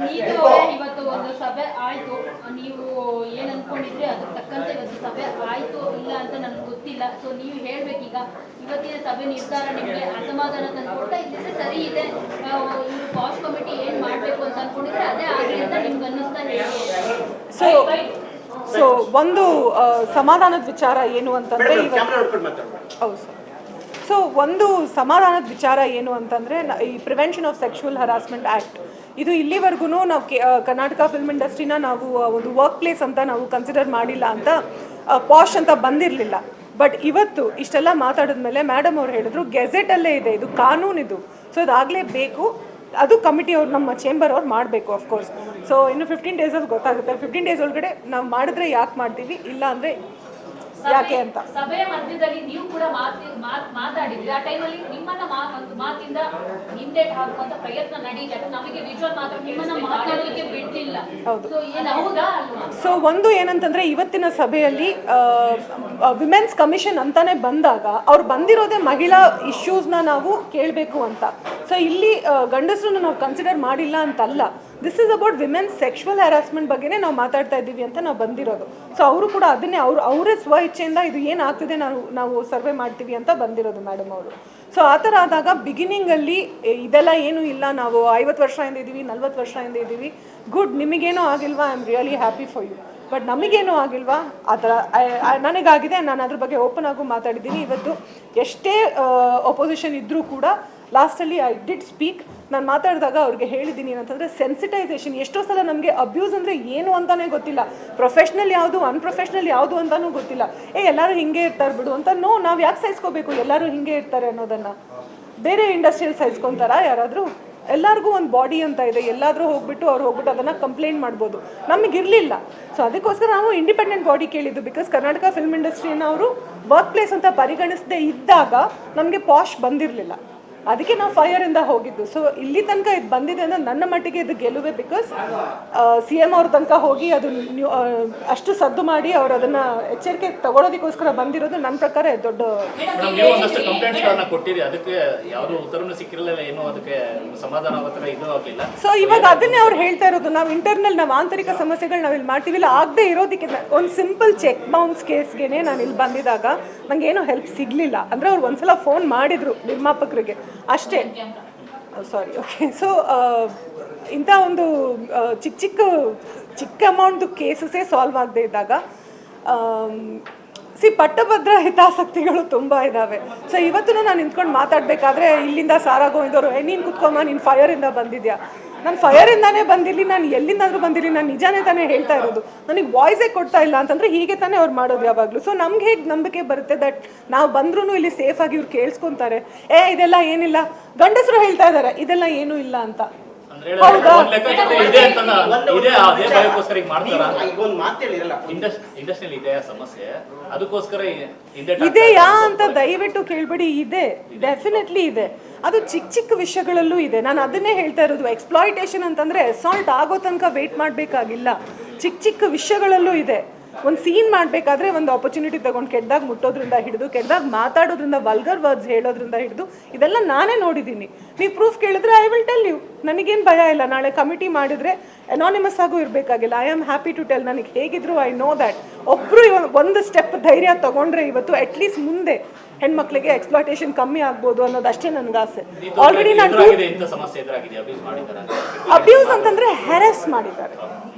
ನೀತು ಇವತ್ತು ಒಂದು ಸಭೆ ಆಯ್ತು ನೀವು ಏನ್ ಅನ್ಕೊಂಡಿದ್ರಿ? ಅದಕ್ಕೆ ತಕ್ಕಂತೆ ಇವತ್ತು ಸಭೆ ಆಯ್ತು ಇಲ್ಲ ಅಂತ ನನ್ಗೆ ಗೊತ್ತಿಲ್ಲ. ಸೊ ನೀವು ಹೇಳ್ಬೇಕೀಗ. ಇವತ್ತಿನ ಸಭೆ ನಿರ್ಧಾರ ನಿಮಗೆ ಅಸಮಾಧಾನ ತಂದ್ಕೊಡ್ತಾ ಇದ್ರೆ ಸರಿ ಇದೆ. ಇವರು ಪಾಸ್ಟ್ ಕಮಿಟಿ ಏನ್ ಮಾಡ್ಬೇಕು ಅಂತ ಅನ್ಕೊಂಡಿದ್ರೆ ಅದೇ ಆಗ್ಲಿ ಅಂತ ನಿಮ್ಗೆ ಅನ್ನಿಸ್ತಾ ಹೇಳಿ ಸೊ ಸೊ ಒಂದು ಸಮಾಧಾನದ ವಿಚಾರ ಏನು ಅಂತಂದ್ರೆ ಹೌದು ಸರ್ ಸೊ ಒಂದು ಸಮಾಧಾನದ ವಿಚಾರ ಏನು ಅಂತಂದರೆ ಈ prevention of sexual harassment act ಇದು ಇಲ್ಲಿವರೆಗೂ ನಾವು ಕೆ ಕರ್ನಾಟಕ ಫಿಲ್ಮ್ ಇಂಡಸ್ಟ್ರಿನ ನಾವು ಒಂದು ವರ್ಕ್ ಪ್ಲೇಸ್ ಅಂತ ನಾವು ಕನ್ಸಿಡರ್ ಮಾಡಿಲ್ಲ ಅಂತ ಪಾಶ್ ಅಂತ ಬಂದಿರಲಿಲ್ಲ. ಬಟ್ ಇವತ್ತು ಇಷ್ಟೆಲ್ಲ ಮಾತಾಡಿದ ಮೇಲೆ ಮೇಡಮ್ ಅವ್ರು ಹೇಳಿದ್ರು ಗೆಜೆಟಲ್ಲೇ ಇದೆ ಇದು ಕಾನೂನಿದು ಸೊ ಅದಾಗಲೇಬೇಕು ಅದು ಕಮಿಟಿ ಅವ್ರು ನಮ್ಮ ಚೇಂಬರ್ ಅವ್ರು ಮಾಡಬೇಕು ಅಫ್ಕೋರ್ಸ್ ಸೊ ಇನ್ನು ಫಿಫ್ಟೀನ್ ಡೇಸಲ್ಲಿ ಗೊತ್ತಾಗುತ್ತೆ. ಫಿಫ್ಟೀನ್ ಡೇಸ್ ಒಳಗಡೆ ನಾವು ಮಾಡಿದ್ರೆ ಯಾಕೆ ಮಾಡ್ತೀವಿ ಇಲ್ಲ ಅಂದರೆ ಯಾಕೆ ಅಂತ. ಸಭೆಯ ಮಧ್ಯದಲ್ಲಿ ನೀವು ಮಾತಾಡಿದ್ರಿ. ಆ ಟೈಮಲ್ಲಿ ನಿಮ್ಮನ್ನ ಒಂದು ಮಾತಿಂದ ಹಿಂದೆ ಹಾಕುವಂತ ಪ್ರಯತ್ನ ನಡೀಲಿ. ಅದು ನಮಗೆ ವಿಜುವಲ್ ಮಾತ್ರ ನಿಮ್ಮನ್ನ ಮಾತಾಡಲಿಕ್ಕೆ ಬಿಡ್ಲಿಲ್ಲ. ಹೌದು. ಸೊ ಏನು ಹೌದಾ ಸೊ ಒಂದು ಏನಂತಂದ್ರೆ ಇವತ್ತಿನ ಸಭೆಯಲ್ಲಿ ವಿಮೆನ್ಸ್ ಕಮಿಷನ್ ಅಂತಾನೆ ಬಂದಾಗ ಅವ್ರು ಬಂದಿರೋದೇ ಮಹಿಳಾ ಇಶ್ಯೂಸ್ನ ನಾವು ಕೇಳಬೇಕು ಅಂತ. ಸೊ ಇಲ್ಲಿ ಗಂಡಸರನ್ನು ನಾವು ಕನ್ಸಿಡರ್ ಮಾಡಿಲ್ಲ ಅಂತಲ್ಲ. This is about women sexual harassment ಬಗ್ಗೆನೇ ನಾವು ಮಾತಾಡ್ತಾ ಇದ್ದೀವಿ ಅಂತ ನಾವು ಬಂದಿರೋದು. ಸೊ ಅವರು ಕೂಡ ಅದನ್ನೇ ಅವ್ರು, ಅವರೇ ಸ್ವ ಇಚ್ಛೆಯಿಂದ ಇದು ಏನಾಗ್ತಿದೆ ನಾವು ನಾವು ಸರ್ವೆ ಮಾಡ್ತೀವಿ ಅಂತ ಬಂದಿರೋದು ಮೇಡಮ್ ಅವರು. ಸೊ ಆ ಥರ ಆದಾಗ ಬಿಗಿನಿಂಗಲ್ಲಿ ಇದೆಲ್ಲ ಏನೂ ಇಲ್ಲ. ನಾವು ಐವತ್ತು ವರ್ಷದಿಂದ ಇದ್ದೀವಿ, ನಲ್ವತ್ತು ಹಿಂದೆ ಇದ್ದೀವಿ. ಗುಡ್ ನಿಮಗೇನೂ ಆಗಿಲ್ವಾ? I am really happy for you but ನಮಗೇನು ಆಗಿಲ್ವಾ? ಆ ಥರ ನನಗಾಗಿದೆ. ನಾನು ಅದ್ರ ಬಗ್ಗೆ ಓಪನ್ ಆಗು ಮಾತಾಡಿದ್ದೀನಿ. ಇವತ್ತು ಎಷ್ಟೇ ಒಪೋಸಿಷನ್ ಇದ್ದರೂ ಕೂಡ ಲಾಸ್ಟಲ್ಲಿ ಐ ಡಿಡ್ ಸ್ಪೀಕ್. ನಾನು ಮಾತಾಡಿದಾಗ ಅವ್ರಿಗೆ ಹೇಳಿದ್ದೀನಿ ಏನಂತಂದರೆ ಸೆನ್ಸಿಟೈಸೇಷನ್ ಎಷ್ಟೋ ಸಲ ನಮಗೆ ಅಬ್ಯೂಸ್ ಅಂದರೆ ಏನು ಅಂತಲೇ ಗೊತ್ತಿಲ್ಲ. ಪ್ರೊಫೆಷ್ನಲ್ ಯಾವುದು ಅನ್ಪ್ರೊಫೆಷ್ನಲ್ ಯಾವುದು ಅಂತಲೂ ಗೊತ್ತಿಲ್ಲ. ಏ, ಎಲ್ಲರೂ ಹಿಂಗೆ ಇರ್ತಾರೆ ಬಿಡು ಅಂತ ನೋ, ನಾವು ಯಾಕೆ ಸಹಿಸ್ಕೋಬೇಕು? ಎಲ್ಲರೂ ಹಿಂಗೆ ಇರ್ತಾರೆ ಅನ್ನೋದನ್ನು. ಬೇರೆ ಇಂಡಸ್ಟ್ರಿಯಲ್ ಸಹಿಸ್ಕೊತಾರ ಯಾರಾದರೂ? ಎಲ್ಲರಿಗೂ ಒಂದು ಬಾಡಿ ಅಂತ ಇದೆ. ಎಲ್ಲಾದರೂ ಹೋಗ್ಬಿಟ್ಟು ಅವ್ರು ಹೋಗ್ಬಿಟ್ಟು ಅದನ್ನು ಕಂಪ್ಲೇಂಟ್ ಮಾಡ್ಬೋದು. ನಮಗಿರಲಿಲ್ಲ ಸೊ ಅದಕ್ಕೋಸ್ಕರ ನಾವು ಇಂಡಿಪೆಂಡೆಂಟ್ ಬಾಡಿ ಕೇಳಿದ್ದು ಬಿಕಾಸ್ ಕರ್ನಾಟಕ ಫಿಲ್ಮ್ ಇಂಡಸ್ಟ್ರಿಯನ್ನು ಅವರು ವರ್ಕ್ ಪ್ಲೇಸ್ ಅಂತ ಪರಿಗಣಿಸದೇ ಇದ್ದಾಗ ನಮಗೆ ಪಾಶ್ ಬಂದಿರಲಿಲ್ಲ. ಅದಕ್ಕೆ ನಾವು ಫೈರಿಂದ ಹೋಗಿದ್ದು. ಸೊ ಇಲ್ಲಿ ತನಕ ಇದು ಬಂದಿದೆ ಅಂದ್ರೆ ನನ್ನ ಮಟ್ಟಿಗೆ ಇದು ಗೆಲುವೆ ಬಿಕಾಸ್ ಸಿ ಎಂ ಅವ್ರ ತನಕ ಹೋಗಿ ಅದು ಅಷ್ಟು ಸದ್ದು ಮಾಡಿ ಅವ್ರು ಅದನ್ನ ಎಚ್ಚರಿಕೆ ತಗೊಳೋದಕ್ಕೋಸ್ಕರ ಬಂದಿರೋದು ನನ್ನ ಪ್ರಕಾರ ದೊಡ್ಡ ಇದು ಸೊ ಇವಾಗ ಅದನ್ನೇ ಅವ್ರು ಹೇಳ್ತಾ ಇರೋದು. ನಾವು ಇಂಟರ್ನಲ್ ನಾವು ಆಂತರಿಕ ಸಮಸ್ಯೆಗಳು ನಾವಿಲ್ಲಿ ಇಲ್ಲಿ ಮಾಡ್ತೀವಿ. ಇಲ್ಲ ಆಗದೆ ಇರೋದಕ್ಕೆ ಒಂದು ಸಿಂಪಲ್ ಚೆಕ್ ಬೌನ್ಸ್ ಕೇಸ್ಗೆನೆ ನಾನು ಇಲ್ಲಿ ಬಂದಿದಾಗ ನಂಗೆ ಏನೂ ಹೆಲ್ಪ್ ಸಿಗಲಿಲ್ಲ. ಅಂದ್ರೆ ಅವ್ರು ಒಂದ್ಸಲ ಫೋನ್ ಮಾಡಿದ್ರು ನಿರ್ಮಾಪಕರಿಗೆ. ಅಷ್ಟೇ. ಸಾರಿ ಓಕೆ ಸೊ ಇಂಥ ಒಂದು ಆ, ಚಿಕ್ಕ ಚಿಕ್ಕ ಚಿಕ್ಕ ಅಮೌಂಟ್ದು ಕೇಸಸ್ಸೇ ಸಾಲ್ವ್ ಆಗದೆ ಇದ್ದಾಗ ಸಿ ಪಟ್ಟಭದ್ರ ಹಿತಾಸಕ್ತಿಗಳು ತುಂಬ ಇದ್ದಾವೆ ಸೊ ಇವತ್ತು ನಾನು ನಿಂತ್ಕೊಂಡು ಮಾತಾಡಬೇಕಾದ್ರೆ ಇಲ್ಲಿಂದ ಸಾರಾ ಇದ್ದವರು ಏ ನೀನು ಕುತ್ಕೊಂಬ ನೀನು ಫೈರಿಂದ ಬಂದಿದ್ಯಾ? ನಾನು ಫೈರಿಂದಾನೇ ಬಂದಿರಲಿ ನಾನು ಎಲ್ಲಿಂದಾದ್ರೂ ಬಂದಿರಲಿ ನಾನು ನಿಜಾನೇ ತಾನೇ ಹೇಳ್ತಾ ಇರೋದು. ನನಗೆ ವಾಯ್ಸೇ ಕೊಡ್ತಾ ಇಲ್ಲ ಅಂತಂದರೆ ಹೀಗೆ ತಾನೇ ಅವ್ರು ಮಾಡೋದು ಯಾವಾಗಲೂ. ಸೊ ನಮ್ಗೆ ಹೇಗೆ ನಂಬಿಕೆ ಬರುತ್ತೆ ದಟ್ ನಾವು ಬಂದ್ರೂ ಇಲ್ಲಿ ಸೇಫಾಗಿ ಇವ್ರು ಕೇಳಿಸ್ಕೊಂತಾರೆ. ಏ ಇದೆಲ್ಲ ಏನಿಲ್ಲ ಗಂಡಸರು ಹೇಳ್ತಾ ಇದ್ದಾರೆ ಇದೆಲ್ಲ ಏನೂ ಇಲ್ಲ ಅಂತ. ಇದೆಯಾ ಅಂತ ದಯವಿಟ್ಟು ಕೇಳ್ಬೇಡಿ ಇದೆ. ಡೆಫಿನೆಟ್ಲಿ ಇದೆ. ಅದು ಚಿಕ್ಕ ಚಿಕ್ಕ ವಿಷಯಗಳಲ್ಲೂ ಇದೆ. ನಾನು ಅದನ್ನೇ ಹೇಳ್ತಾ ಇರೋದು. ಎಕ್ಸ್ಪ್ಲಾಯಿಟೇಷನ್ ಅಂತಂದರೆ ಅಸಾಲ್ಟ್ ಆಗೋ ತನಕ ವೇಟ್ ಮಾಡಬೇಕಾಗಿಲ್ಲ. ಚಿಕ್ಕ ಚಿಕ್ಕ ವಿಷಯಗಳಲ್ಲೂ ಇದೆ. ಒಂದು ಸೀನ್ ಮಾಡಬೇಕಾದ್ರೆ ಒಂದು ಆಪರ್ಚುನಿಟಿ ತಗೊಂಡು ಕೆಟ್ಟದಾಗ ಮುಟ್ಟೋದ್ರಿಂದ ಹಿಡಿದು ಕೆಟ್ಟದಾಗ ಮಾತಾಡೋದ್ರಿಂದ ವಲ್ಗರ್ ವರ್ಡ್ಸ್ ಹೇಳೋದ್ರಿಂದ ಹಿಡಿದು ಇದೆಲ್ಲ ನಾನೇ ನೋಡಿದ್ದೀನಿ. ನೀವು ಪ್ರೂಫ್ ಕೇಳಿದ್ರೆ ಐ ವಿಲ್ ಟೆಲ್ ಯು ನನಗೇನು ಭಯ ಇಲ್ಲ. ನಾಳೆ ಕಮಿಟಿ ಮಾಡಿದರೆ ಅನಾನಿಮಸ್ ಆಗೂ ಇರಬೇಕಾಗಿಲ್ಲ. I am happy to tell ನನಗೆ ಹೇಗಿದ್ರು ಐ ನೋ ದ್ಯಾಟ್ ಒಬ್ಬರು ಒಂದು ಸ್ಟೆಪ್ ಧೈರ್ಯ ತಗೊಂಡ್ರೆ ಇವತ್ತು ಅಟ್ಲೀಸ್ಟ್ ಮುಂದೆ ಹೆಣ್ಮಕ್ಳಿಗೆ ಎಕ್ಸ್ಪ್ಲಾಟೇಷನ್ ಕಮ್ಮಿ ಆಗ್ಬೋದು ಅನ್ನೋದಷ್ಟೇ ನನಗೆ ಆಸೆ. ಆಲ್ರೆಡಿ ನಾನು ಅಬ್ಯೂಸ್ ಅಂತಂದ್ರೆ ಹೆರಸ್ ಮಾಡಿದ್ದಾರೆ.